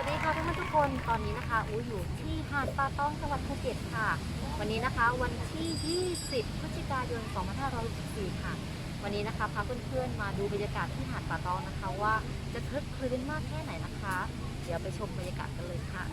วัสดีค่ะเพื่อนทุกคนตอนนี้นะคะอูอยู่ที่หาดป่าตองจังหวัดภูเก็ตค่ะ วันนี้นะคะวันที่ 20 พฤศจิกายน 2564 ค่ะ วันนี้นะคะพาเพื่อนๆมาดูบรรยากาศที่หาดป่าตองนะคะ ว่าจะคลึกคลื้นมากแค่ไหนนะคะ เดี๋ยวไปชมบรรยากาศกันเลยค่ะ